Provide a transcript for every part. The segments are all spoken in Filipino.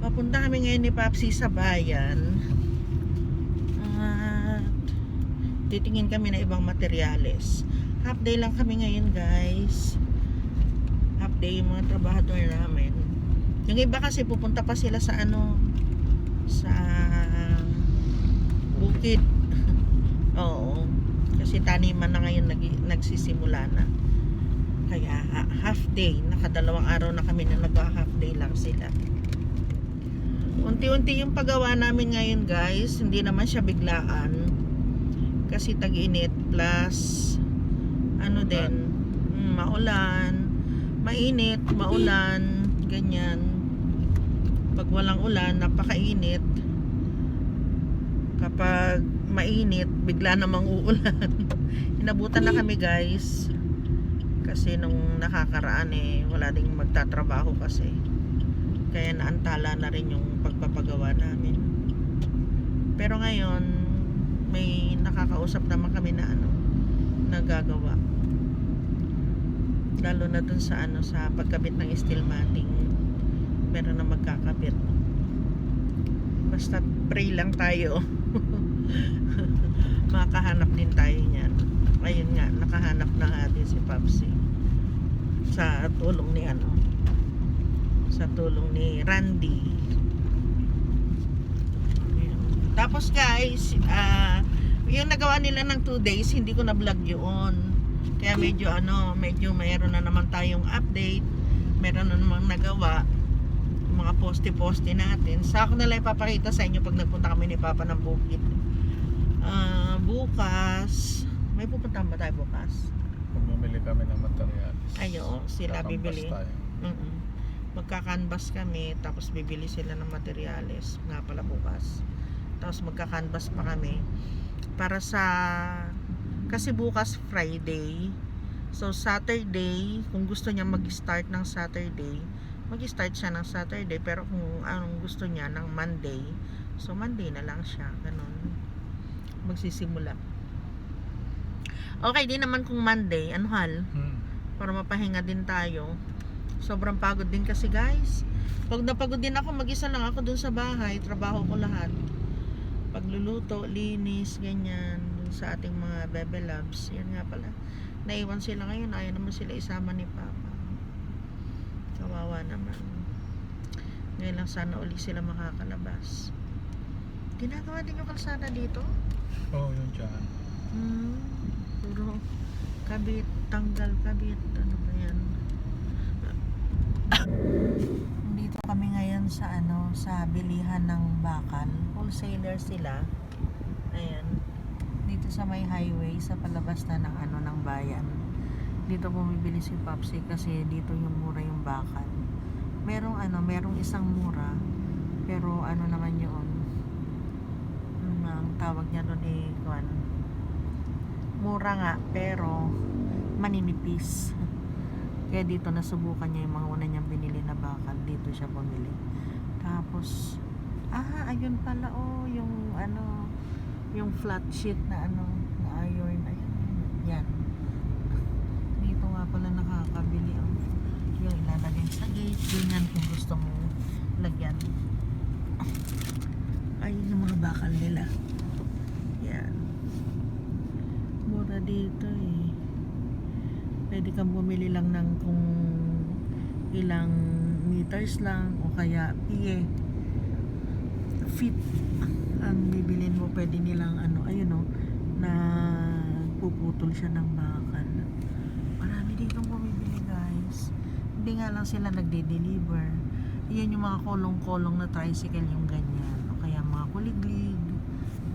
Papunta kami ngayon ni Papsi sa bayan. At titingin kami na ibang materyales. Half day lang kami ngayon guys. Half day yung mga trabahador namin. Yung iba kasi pupunta pa sila sa ano sa bukid. Oo. Kasi taniman na ngayon nag, nagsisimula na. Kaya ha- half day, nakadalawang araw na kami na nag-half day lang sila. Unti-unti yung paggawa namin ngayon guys, hindi naman siya biglaan. Kasi tag-init plus ano din, mm, maulan, mainit, maulan, ganyan. Pag walang ulan, napakainit. Kapag mainit, bigla namang uulan. Inabutan na kami guys. Kasi nung nakakaraan eh, wala ding magtatrabaho kasi. Kaya naantala na rin yung pagpapagawa namin. Pero ngayon, may nakakausap naman kami na ano, nagagawa. Lalo na dun sa ano, sa pagkabit ng steel matting. Meron na magkakabit. Basta pray lang tayo. Makahanap din tayo niyan. Ayun nga, nakahanap na nga din si Papsi. Sa tulong ni ano, sa tulong ni Randy. Tapos guys, ah yung nagawa nila ng 2 days, hindi ko na vlog yun. Kaya medyo ano, medyo mayroon na naman tayong update. Meron na namang nagawa. Mga poste-poste natin. Sa ako na lang ipapakita sa inyo pag nagpunta kami ni Papa ng bukid. Ah, bukas, may pupuntahan ba tayo bukas? Bumili kami ng materials. Ayo, sila bibili. tayo. Mm Magkakanvas kami, tapos bibili sila ng materyales nga pala bukas. Tapos magkakanvas pa kami para sa kasi bukas Friday. So Saturday, kung gusto niya mag-start ng Saturday, mag-start siya ng Saturday pero kung anong gusto niya ng Monday, so Monday na lang siya, ganun. Magsisimula. Okay, di naman kung Monday, ano hal? Hmm. para mapahinga din tayo. Sobrang pagod din kasi guys. Pag napagod din ako, mag-isa lang ako dun sa bahay, trabaho ko lahat. Pagluluto, linis, ganyan, sa ating mga bebe loves. Yan nga pala. Naiwan sila ngayon, ayaw naman sila isama ni Papa. Kawawa naman. Ngayon lang sana uli sila makakalabas. Ginagawa din yung kalsada dito? Oo, oh, yun dyan. Hmm, puro kabit, tanggal kabit, ano ba yan? Kami ngayon sa ano, sa bilihan ng bakal. Wholesaler sila. Ayan. Dito sa may highway, sa palabas na ng ano ng bayan. Dito bumibili si Popsi kasi dito yung mura yung bakal. Merong ano, merong isang mura. Pero ano naman yun? Ang tawag niya doon eh, kuwan, mura nga pero maninipis kaya dito nasubukan niya yung mga una niyang binili na bakal. Dito siya bumili. Tapos ah ayun pala oh yung ano yung flat sheet na ano na iron ayun yan. Dito nga pala nakakabili ang yung ilalagay sa gate. Ganyan kung gusto mo lagyan. Ayun yung mga bakal nila. Yan. Mura dito eh. Pwede kang bumili lang ng kung ilang meters lang o kaya piye. Feet ang bibilin mo pwede nilang ano ayun oh na puputol siya ng bakal. Marami dito bumibili guys. Hindi nga lang sila nagde-deliver. Yan yung mga kolong-kolong na tricycle yung ganyan. O kaya mga kuliglig.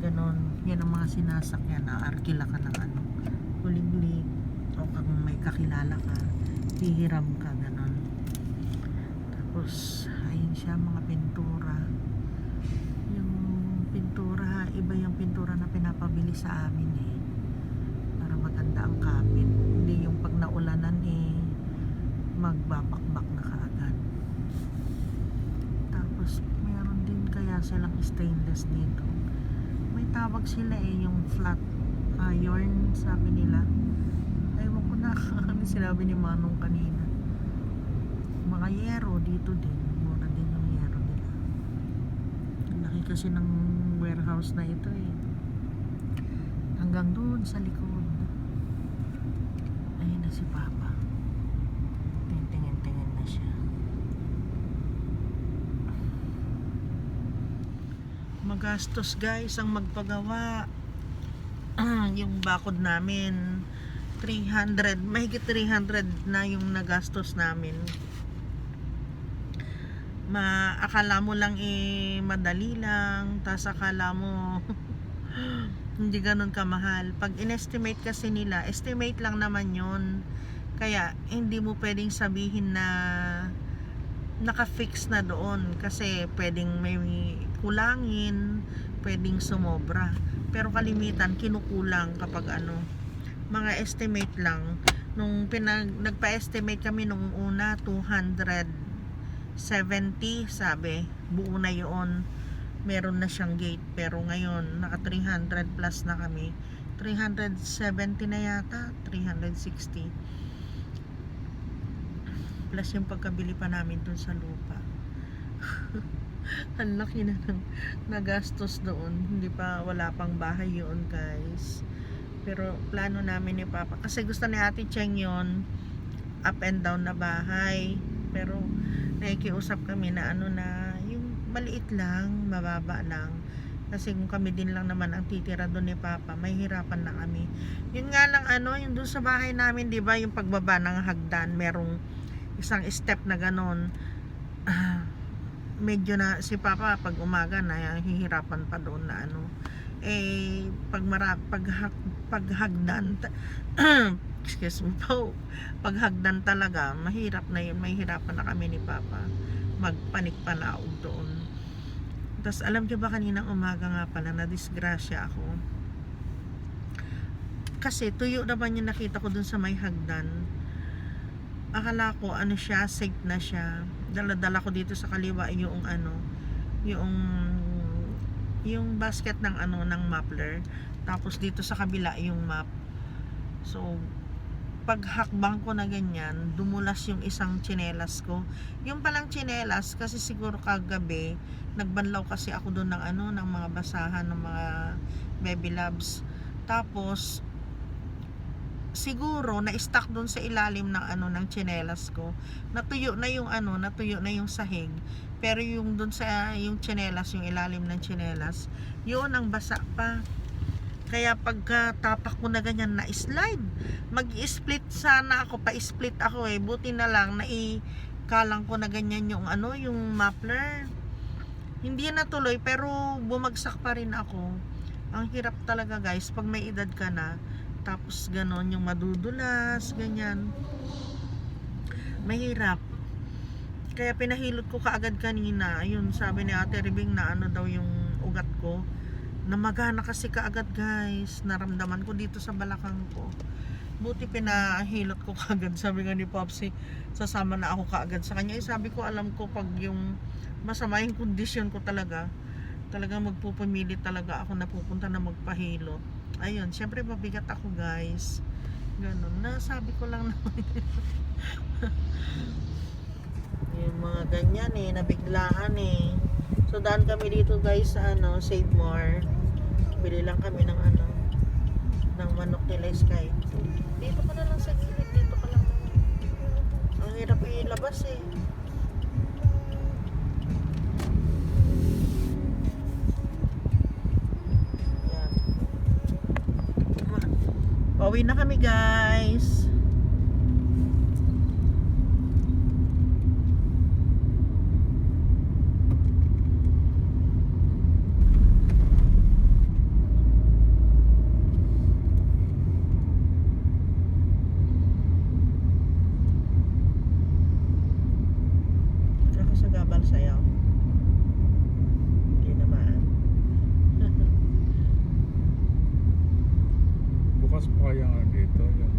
Ganon. Yan ang mga sinasakyan na arkila ka ng ano. Kuliglig. O kung may kakilala ka, hihiram ka. Ganon. Tapos, ayun siya mga pintura. Yung pintura, iba yung pintura na pinapabili sa amin eh. Para maganda ang kapit. Hindi yung pag naulanan eh, magbabakbak na kaagad. Tapos, meron din kaya silang stainless dito. May tawag sila eh, yung flat iron, sabi nila. Ewan ko na, ano sinabi ni Manong kanina. Mga yero dito din. Mura din yung yero nila. kasi ng warehouse na ito eh. Hanggang doon sa likod. Ayun na si Papa. Tingin-tingin na siya. Magastos guys ang magpagawa. yung bakod namin 300, mahigit 300 na yung nagastos namin. Ma, akala mo lang eh madali lang, tas akala mo hindi ganun kamahal. Pag inestimate kasi nila, estimate lang naman yon Kaya hindi mo pwedeng sabihin na naka-fix na doon kasi pwedeng may kulangin, pwedeng sumobra. Pero kalimitan kinukulang kapag ano, mga estimate lang. Nung pinag nagpa-estimate kami nung una 270 sabi, buo na 'yon. Meron na siyang gate pero ngayon naka 300 plus na kami. 370 na yata, 360 plus yung pagkabili pa namin dun sa lupa. Ang laki na ng nagastos doon. Hindi pa, wala pang bahay yun guys. Pero plano namin ni Papa. Kasi gusto ni Ate Cheng yun, up and down na bahay. Pero nakikiusap kami na ano na, yung maliit lang, mababa lang. Kasi kung kami din lang naman ang titira doon ni Papa, may hirapan na kami. Yun nga lang ano, yung doon sa bahay namin, di ba, yung pagbaba ng hagdan, merong isang step na ganon. Medyo na si Papa pag umaga na hihirapan pa doon na ano eh pag mara, pag paghagdan excuse me po paghagdan talaga mahirap na yun mahirapan na kami ni Papa. Magpanik panaog doon. Tapos alam niyo ba kaninang umaga nga pala na disgrasya ako. Kasi tuyo naman yung nakita ko dun sa may hagdan. Akala ko ano siya safe na siya. Dala-dala ko dito sa kaliwa yung ano yung yung basket ng ano ng muffler tapos dito sa kabila yung map so pag hakbang ko na ganyan dumulas yung isang tsinelas ko yung palang tsinelas kasi siguro kagabi nagbanlaw kasi ako doon ng ano ng mga basahan ng mga baby loves tapos siguro na-stuck doon sa ilalim ng ano ng tsinelas ko. Natuyo na yung ano, natuyo na yung sahig. Pero yung doon sa yung tsinelas, yung ilalim ng tsinelas, yun ang basa pa. Kaya pagka tapak ko na ganyan na slide, mag-split sana ako, pa-split ako eh. Buti na lang na ikalang ko na ganyan yung ano, yung muffler. Hindi natuloy pero bumagsak pa rin ako. Ang hirap talaga guys pag may edad ka na tapos ganon yung madudulas ganyan mahirap kaya pinahilot ko kaagad kanina ayun sabi ni ate Ribing na ano daw yung ugat ko. Namagana kasi kaagad guys. Naramdaman ko dito sa balakang ko. Buti pinahilot ko kaagad sabi nga ni Popsy. Sasama na ako kaagad sa kanya. Eh, sabi ko alam ko pag yung masama yung kondisyon ko talaga talagang magpupumilit talaga ako na pupunta na magpahilot. Ayun, syempre mabigat ako guys. Ganun, nasabi ko lang naman yung mga ganyan eh, nabiglaan eh. So daan kami dito guys sa ano, Save More bili lang kami ng ano ng manok nila Sky dito ka na lang sa gilid, dito ka lang. Ang hirap ilabas eh. Pauwi na kami guys. Ako sa gabal sayaw. Hindi naman. Bukas pa kaya nga dito. Yung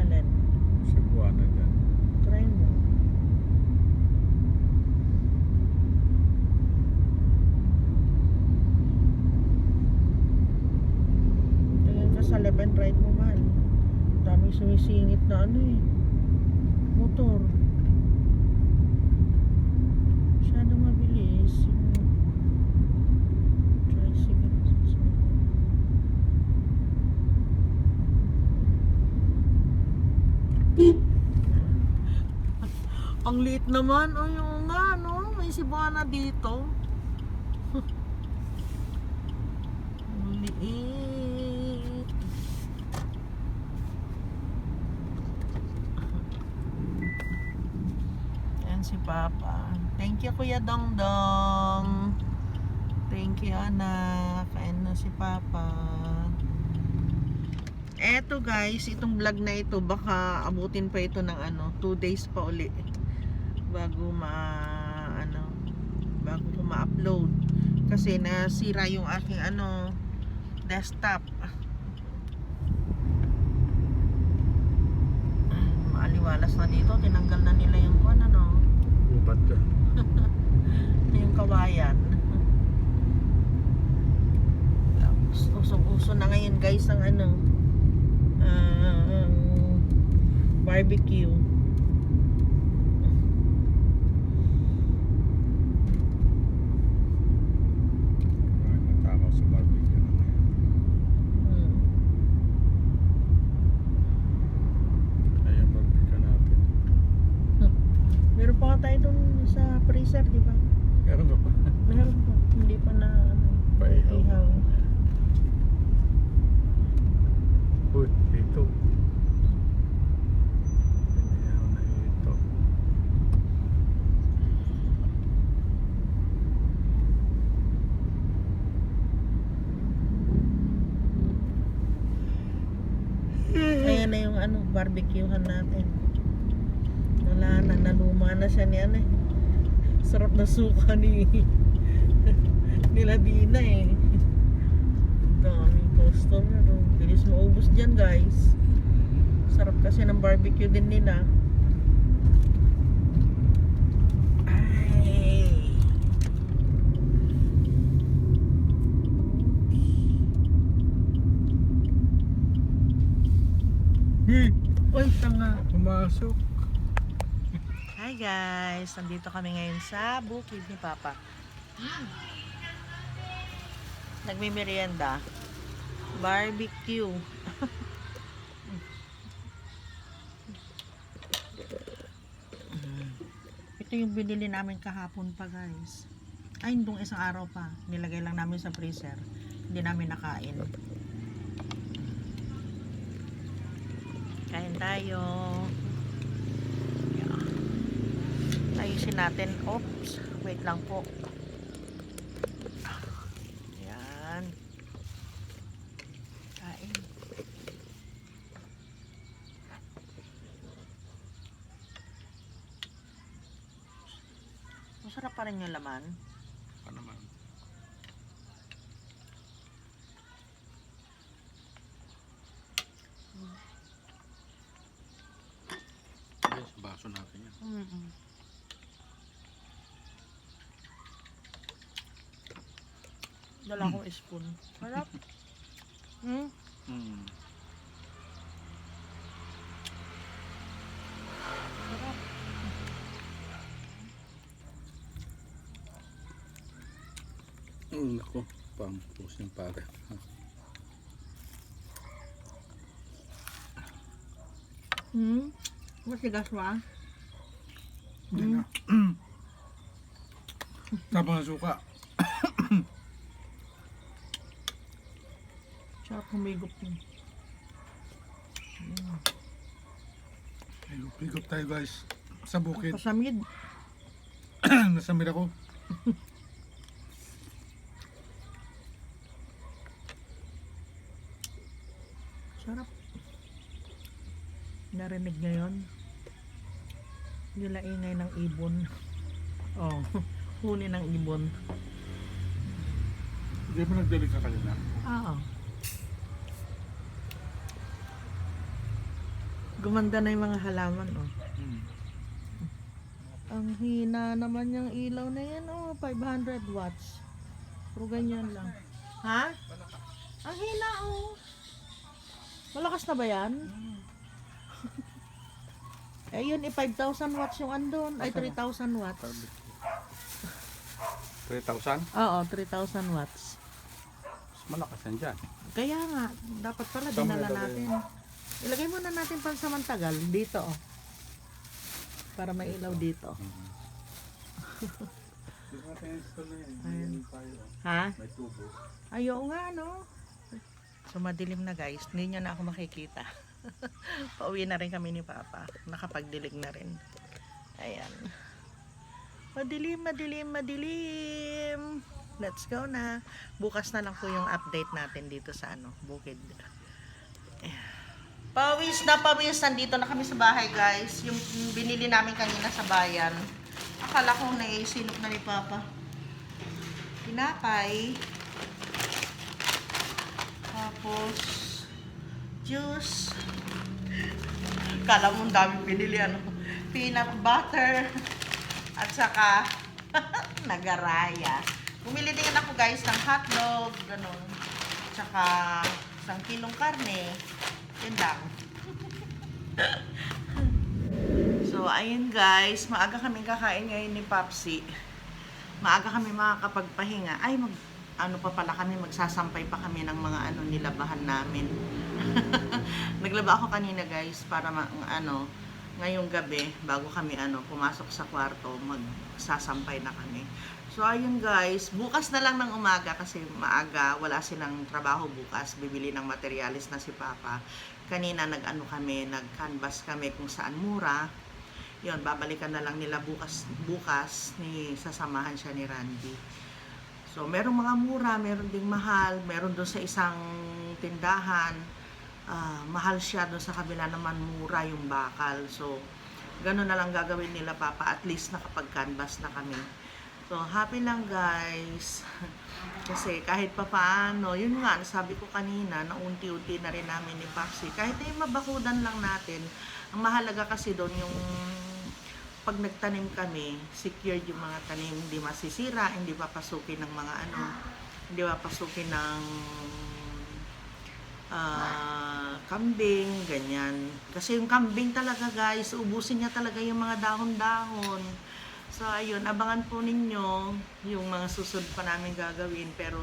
Alin? Cebuana dyan. Try mo. Tingin ka sa left and right mo man. Daming sumisingit na ano eh. Motor. Masyado mabilis. Yung Ang liit naman. O yung nga, no? May Cebuana dito. Ang liit. Yan si Papa. Thank you, Kuya Dongdong. Thank you, anak. Kain na si Papa. Eto guys, itong vlog na ito, baka abutin pa ito ng ano, 2 days pa uli. Bago ma, ano, bago ko ma-upload. Kasi nasira yung aking ano, desktop. Maaliwalas na dito, tinanggal na nila yung kung ano, Ubat ka. yung kawayan. Usong-uso na ngayon guys ang ano, ang barbecue. Ay, matakaw sa barbecue na ngayon. Hmm. Ay, yung barbecue natin. Meron pa nga tayo dun sa freezer, di ba? Meron ka pa. Meron pa. Hindi pa na ano, Paihaw. ihaw. Uy, ito. Pinayaw na ito. Ayan na yung ano, barbecuehan natin. Wala na, naluma na siya ni ano eh. Sarap na suka ni nila Dina eh. Daming customer. Oh. Bilis maubos dyan guys. Sarap kasi ng barbecue din nila. Ay. Hey! Uy, tanga. Pumasok. Hi guys! Nandito kami ngayon sa bukid ni Papa. Hmm. Nagmimerienda. Barbecue. Ito yung binili namin kahapon pa guys. Ay, nung isang araw pa. Nilagay lang namin sa freezer. Hindi namin nakain. Kain tayo. Yeah. Ayusin natin. Oops. Wait lang po. Yan. Kain. Masarap pa rin yung laman. Pa naman. Ay, sa baso yan. Mm-mm. Dala akong spoon. Sarap. Hmm? Sarap. Mm, ako, pampus yung pare. Hmm? Masigas ba? Tapang suka. Sarap humigop yun. Higop tayo guys. Sa bukid. Pasamid. Nasamid ako. Sarap. Narinig nyo yun? Nila ingay ng ibon. Oh, huni ng ibon. Hindi mo nagdali ka kanina. Oo. Gumanda na yung mga halaman, oh. Hmm. Ang hina naman yung ilaw na yan, oh. 500 watts. Puro ganyan lang. Ha? Ang hina, oh. Malakas na ba yan? eh, yun, eh, 5,000 watts yung andon. Ay, 3,000 watts. 3,000? Oo, 3,000 watts. Mas malakas yan dyan. Kaya nga, dapat pala Saan dinala ilalagay? natin. Ilagay muna natin pang samantagal dito, oh. para may ilaw dito. Ayun. Meron tayo. Ha? May tubo. Ayaw nga, no? So, madilim na guys. Hindi nyo na ako makikita. Pauwi na rin kami ni Papa. Nakapagdilig na rin. Ayan. Madilim, madilim, madilim. Let's go na. Bukas na lang po yung update natin dito sa ano, bukid. Pawis na pawis. Nandito na kami sa bahay guys. Yung binili namin kanina sa bayan. Akala ko naisinop na ni Papa. Tinapay. Tapos, juice. Kala mo ang daming binili, ano, peanut butter. At saka, nagaraya. Bumili din ako guys ng hotdog, ganun. Tsaka, isang kilong karne. Yun lang. so, ayun guys, maaga kami kakain ngayon ni Papsi maaga kami makakapagpahinga. Ay, mag, ano pa pala kami, magsasampay pa kami ng mga ano nilabahan namin. Naglaba ako kanina guys para ma, ano, ngayong gabi bago kami ano pumasok sa kwarto magsasampay na kami. So ayun guys, bukas na lang ng umaga kasi maaga, wala silang trabaho bukas, bibili ng materialis na si Papa. Kanina nag-ano kami, nag-canvas kami kung saan mura, yun, babalikan na lang nila bukas, bukas ni sasamahan siya ni Randy. So, merong mga mura, meron ding mahal, meron doon sa isang tindahan, ah, mahal siya doon sa kabila naman mura yung bakal. So, ganun na lang gagawin nila papa, at least nakapag-canvas na kami. So, happy lang guys. Kasi kahit pa paano, yun nga, sabi ko kanina, na unti-unti na rin namin ni Papsi. Kahit yung mabakudan lang natin, ang mahalaga kasi doon yung pag nagtanim kami, secured yung mga tanim, hindi masisira, hindi papasukin ng mga ano, hindi papasukin ng ah, kambing, ganyan. Kasi yung kambing talaga guys, ubusin niya talaga yung mga dahon-dahon. So ayun, abangan po ninyo yung mga susunod pa namin gagawin. Pero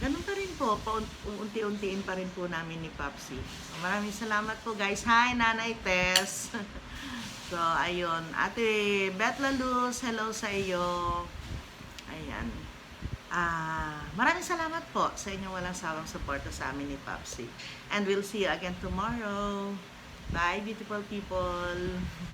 ganun pa rin po, paunti-untiin pa rin po namin ni Papsi. So, maraming salamat po guys. Hi Nanay Tess! so ayun, Ate Beth Laluz, hello sa iyo. Ayan. Ah, maraming salamat po sa inyong walang sawang suporta sa amin ni Papsi. And we'll see you again tomorrow. Bye, beautiful people!